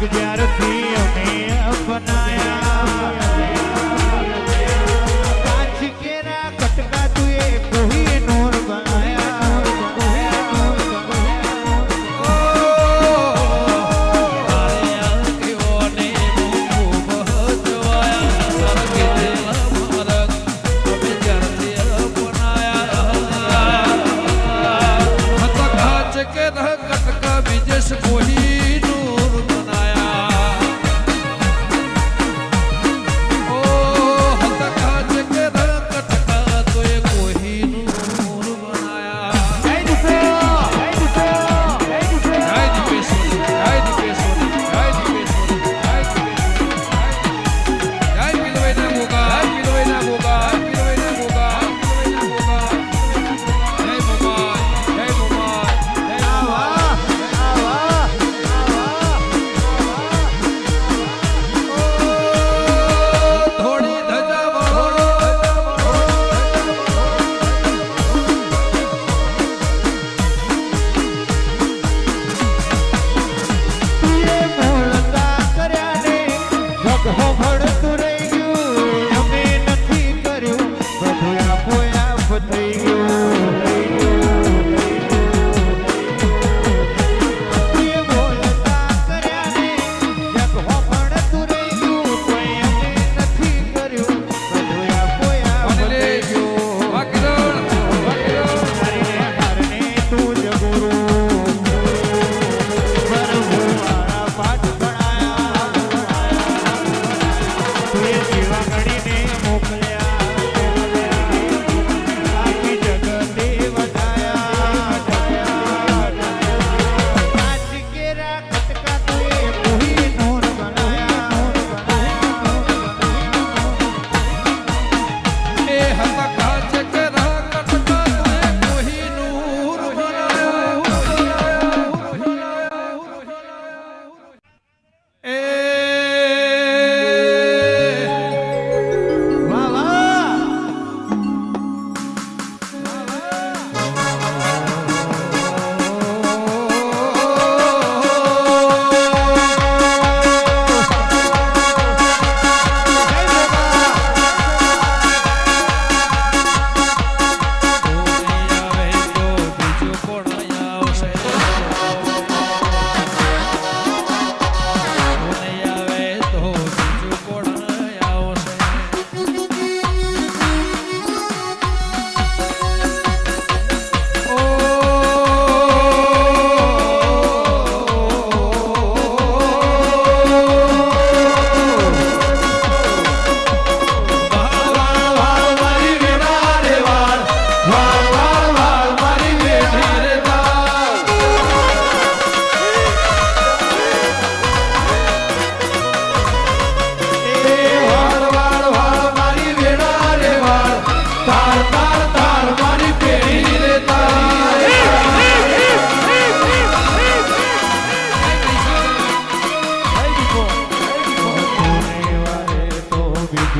longer gotta be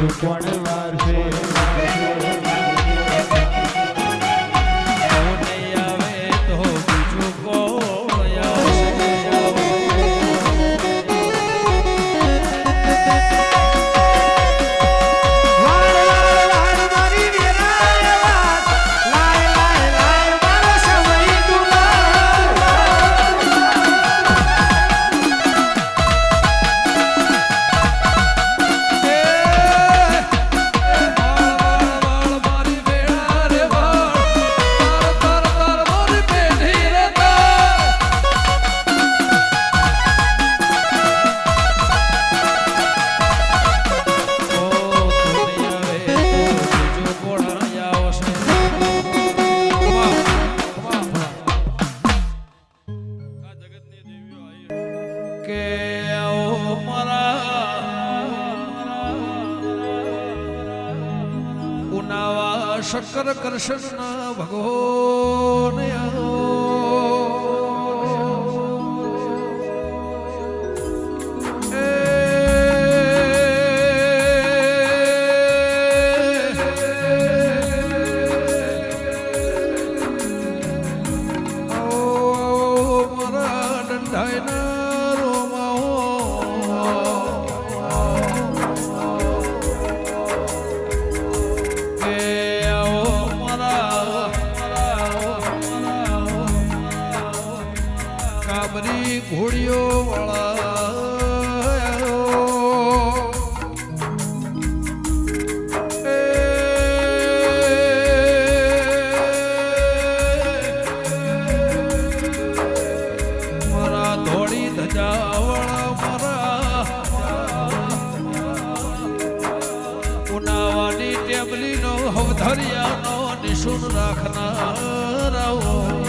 you wanna ride Shankar Krishna ભગવાન I દંડાઈના ઘોડીઓ વાળા મારા ધોળી ધજાવાળા મારા. ઉનાવાની ટેબલીનો હવધરિયાનો નિશુન રાખનારાઓ.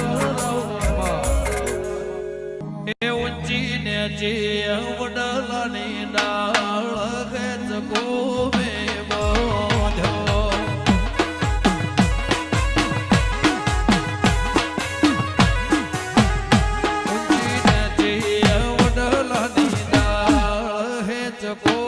નેચી વડલાની ડાળ ખેંચ ગોમે બોધ્યો ઊંચી નેચી વડલાની ડાળ ખેંચ ગોમે